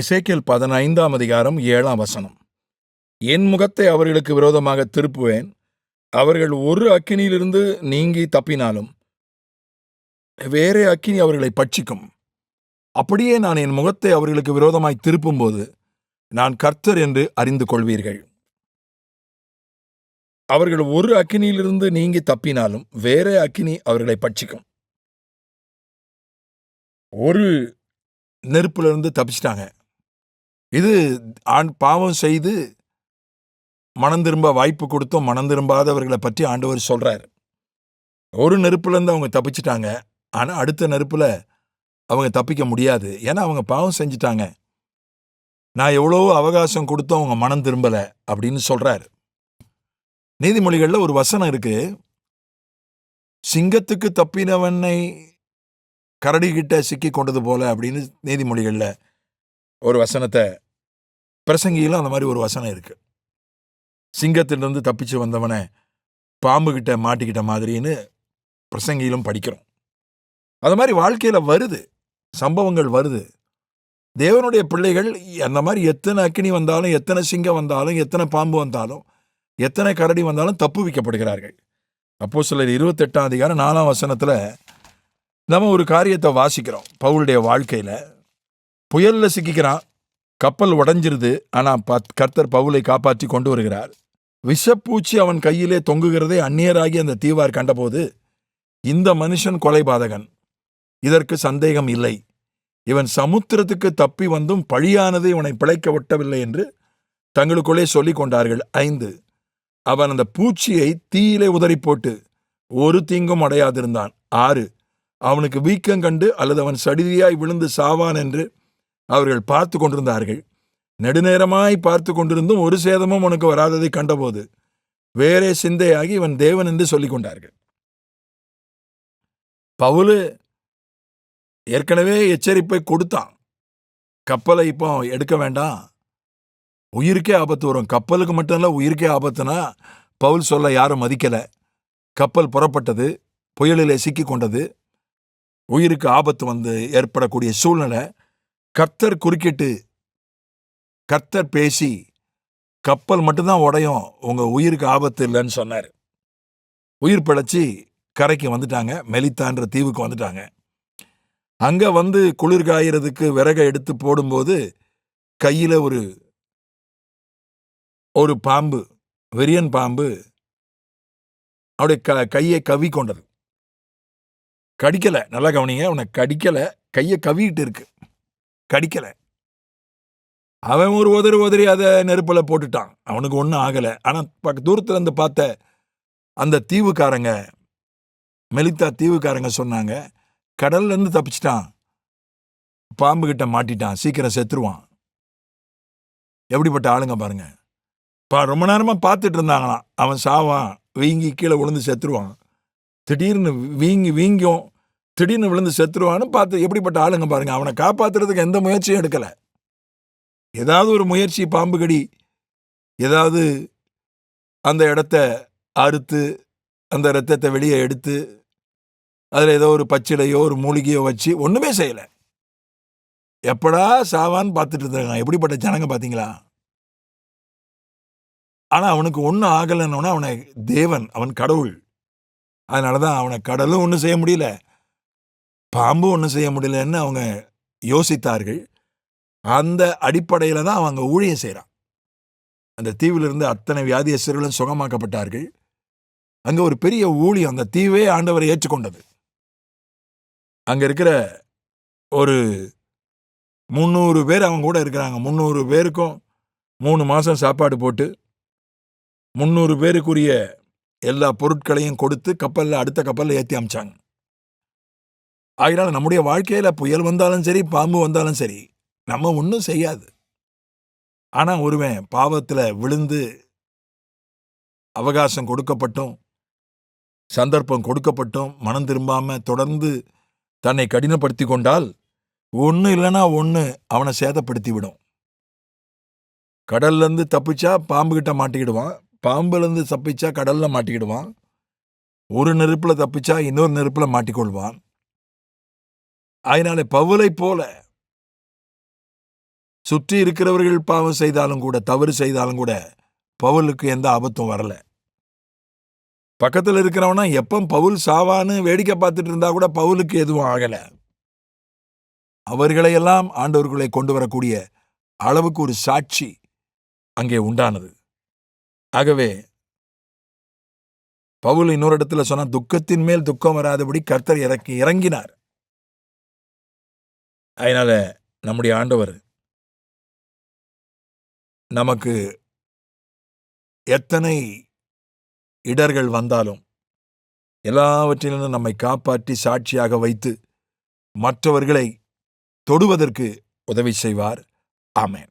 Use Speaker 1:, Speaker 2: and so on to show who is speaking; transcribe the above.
Speaker 1: எசேக்கியல் பதினைந்தாம் அதிகாரம் ஏழாம் வசனம். என் முகத்தை அவர்களுக்கு விரோதமாக திருப்புவேன். அவர்கள் ஒரு அக்கினியிலிருந்து நீங்கி தப்பினாலும் வேறே அக்கினி அவர்களை பட்சிக்கும். அப்படியே நான் என் முகத்தை அவர்களுக்கு விரோதமாய் திருப்பும்போது நான் கர்த்தர் என்று அறிந்து கொள்வீர்கள். அவர்கள் ஒரு அக்கினியிலிருந்து நீங்கி தப்பினாலும் வேறே அக்கினி அவர்களை பட்சிக்கும். ஒரு நெருப்பிலிருந்து தப்பிச்சிட்டாங்க. இது ஆண் பாவம் செய்து மனம் திரும்ப வாய்ப்பு கொடுத்தும் மனம் திரும்பாதவர்களை பற்றி ஆண்டவர் சொல்கிறார் ஒரு நெருப்புலேருந்து அவங்க தப்பிச்சிட்டாங்க. ஆனால் அடுத்த நெருப்பில் அவங்க தப்பிக்க முடியாது. ஏன்னா அவங்க பாவம் செஞ்சிட்டாங்க. நான் எவ்வளோ அவகாசம் கொடுத்தும் அவங்க மனம் திரும்பல அப்படின்னு சொல்கிறார் நீதிமொழிகளில் ஒரு வசனம் இருக்குது சிங்கத்துக்கு தப்பினவனை கரடிகிட்ட சிக்கி கொண்டது போல அப்படின்னு நீதிமொழிகளில் ஒரு வசனத்தை பிரசங்கியிலும் அந்த மாதிரி ஒரு வசனம் இருக்குது சிங்கத்திலிருந்து தப்பிச்சு வந்தவனை பாம்புக்கிட்ட மாட்டிக்கிட்ட மாதிரின்னு பிரசங்கியிலும் படிக்கிறோம். அது மாதிரி வாழ்க்கையில் வருது. சம்பவங்கள் வருது. தேவனுடைய பிள்ளைகள் அந்த மாதிரி எத்தனை அக்கினி வந்தாலும் எத்தனை சிங்கம் வந்தாலும் எத்தனை பாம்பு வந்தாலும் எத்தனை கரடி வந்தாலும் தப்பு வைக்கப்படுகிறார்கள் அப்போ சிலர் இருபத்தெட்டாம் அதிகாரம் நாலாம் வசனத்தில் நம்ம ஒரு காரியத்தை வாசிக்கிறோம். பவுளுடைய வாழ்க்கையில். புயலில் சிக்கிக்கிறான் கப்பல் உடஞ்சிருது ஆனால் பத் கர்த்தர் பவுலை காப்பாற்றி கொண்டு வருகிறார். விஷப்பூச்சி அவன் கையிலே தொங்குகிறதை அந்நியராகி அந்த தீவார் கண்டபோது இந்த மனுஷன் கொலைபாதகன் இதற்கு சந்தேகம் இல்லை. இவன் சமுத்திரத்துக்கு தப்பி வந்தும் பழியானது இவனை பிழைக்க விட்டவில்லை என்று தங்களுக்குள்ளே சொல்லிக் கொண்டார்கள். ஐந்து அவன் அந்த பூச்சியை தீயிலே உதறி போட்டு ஒரு தீங்கும் அடையாதிருந்தான். ஆறு அவனுக்கு வீக்கம் கண்டு அல்லது அவன் சடிதியாய் விழுந்து சாவான் என்று அவர்கள் பார்த்து கொண்டிருந்தார்கள். நெடுநேரமாய் பார்த்து கொண்டிருந்தும் ஒரு சேதமும் உனக்கு வராததை கண்டபோது வேறே சிந்தையாகி இவன் தேவன் என்று சொல்லிக் கொண்டார்கள். பவுலு ஏற்கனவே எச்சரிப்பை கொடுத்தான். கப்பலை இப்போ எடுக்க வேண்டாம். உயிருக்கே ஆபத்து வரும். கப்பலுக்கு மட்டும் இல்லை உயிருக்கே ஆபத்துனா பவுல் சொல்ல யாரும் மதிக்கலை. கப்பல் புறப்பட்டது புயலிலே சிக்கி கொண்டது. உயிருக்கு ஆபத்து வந்து ஏற்படக்கூடிய சூழ்நிலை. கர்த்தர் குறுக்கிட்டு கர்த்தர் பேசி கப்பல் மட்டும்தான் உடையும் உங்கள் உயிருக்கு ஆபத்து இல்லைன்னு சொன்னார். உயிர் பிழைச்சி கரைக்கு வந்துட்டாங்க மெலித்தான்ற தீவுக்கு வந்துட்டாங்க. அங்கே வந்து குளிர் காயறதுக்கு விறகை எடுத்து போடும்போது கையில் ஒரு ஒரு பாம்பு வெறியன் பாம்பு அவருடைய க கையை கவி கொண்டது. கடிக்கலை நல்லா கவனிங்க அவனை கடிக்கலை கையை கவிட்டு இருக்கு. கடிக்கலை. அவன் ஒரு உதறி உதறி அதை நெருப்பில் போட்டுட்டான். அவனுக்கு ஒன்றும் ஆகலை. ஆனால் பக்க தூரத்தில் இருந்து பார்த்த அந்த தீவுக்காரங்க மெலித்தா தீவுக்காரங்க சொன்னாங்க கடல்லேருந்து தப்பிச்சிட்டான். பாம்பு கிட்ட மாட்டிட்டான். சீக்கிரம் செத்துருவான். எப்படிப்பட்ட ஆளுங்க பாருங்க. பா ரொம்ப நேரமாக பார்த்துட்டு இருந்தாங்களாம். அவன் சாவான் வீங்கி கீழே விழுந்து செத்துருவான். திடீர்னு வீங்கி வீங்கும் திடீர்னு விழுந்து செத்துருவான்னு பார்த்து எப்படிப்பட்ட ஆளுங்க பாருங்க. அவனை காப்பாத்துறதுக்கு எந்த முயற்சியும் எடுக்கல. ஏதாவது ஒரு முயற்சி பாம்பு கடி ஏதாவது அந்த இடத்த அறுத்து அந்த ரத்தத்தை வெளியே எடுத்து அதில் ஏதோ ஒரு பச்சிலையோ ஒரு மூலிகையோ வச்சு ஒன்றுமே செய்யலை. எப்படா சாவான்னு பார்த்துட்டு இருந்திருக்கான். எப்படிப்பட்ட ஜனங்க பார்த்தீங்களா? ஆனால் அவனுக்கு ஒன்றும் ஆகலைன்னொன்னே அவனை தேவன் அவன் கடவுள். அதனால தான் அவனை கடலும் ஒன்றும் செய்ய முடியல. பாம்பு ஒன்றும் செய்ய முடியலன்னு அவங்க யோசித்தார்கள். அந்த அடிப்படையில் தான் அவங்க ஊழியம் செய்கிறான் அந்த தீவிலிருந்து அத்தனை வியாதியஸ்தர்களும் சுகமாக்கப்பட்டார்கள். அங்கே ஒரு பெரிய ஊழியம் அந்த தீவே ஆண்டவரை ஏற்றுக்கொண்டது. அங்கே இருக்கிற ஒரு முந்நூறு பேர் அவங்க கூட இருக்கிறாங்க. முந்நூறு பேருக்கும் மூணு மாதம் சாப்பாடு போட்டு முந்நூறு பேருக்குரிய எல்லா பொருட்களையும் கொடுத்து கப்பலில் அடுத்த கப்பலில் ஏற்றி அமிச்சாங்க. ஆகினால நம்முடைய வாழ்க்கையில் புயல் வந்தாலும் சரி பாம்பு வந்தாலும் சரி நம்ம ஒன்றும் செய்யாது. ஆனால் ஒருவன் பாவத்தில் விழுந்து அவகாசம் கொடுக்கப்பட்டும் சந்தர்ப்பம் கொடுக்கப்பட்டும் மனம் திரும்பாமல் தொடர்ந்து தன்னை கடினப்படுத்தி கொண்டால் ஒன்று இல்லைன்னா ஒன்று அவனை சேதப்படுத்தி விடும் கடல்லேருந்து தப்பிச்சா பாம்புக்கிட்ட மாட்டிக்கிடுவான் பாம்புலேருந்து தப்பிச்சா கடலில் மாட்டிக்கிடுவான் ஒரு நெருப்பில் தப்பிச்சா இன்னொரு நெருப்பில் மாட்டிக்கொள்வான். அதனால பவுலை போல சுற்றி இருக்கிறவர்கள் பாவம் செய்தாலும் கூட தவறு செய்தாலும் கூட பவுலுக்கு எந்த ஆபத்தும் வரல. பக்கத்தில் இருக்கிறவனா எப்போ பவுல் சாவான்னு வேடிக்கை பார்த்துட்டு இருந்தா கூட பவுலுக்கு எதுவும் ஆகல. அவர்களையெல்லாம் ஆண்டவர்களை கொண்டு வரக்கூடிய அளவுக்கு ஒரு சாட்சி அங்கே உண்டானது. ஆகவே பவுல் இன்னொரு இடத்துல சொன்னா துக்கத்தின் மேல் துக்கம் வராதபடி கர்த்தர் இறக்கி இறங்கினார். அதனால நம்முடைய ஆண்டவர் நமக்கு எத்தனை இடர்கள் வந்தாலும் எல்லாவற்றிலிருந்து நம்மை காப்பாற்றி சாட்சியாக வைத்து மற்றவர்களை தொடுவதற்கு உதவி செய்வார். ஆமேன்.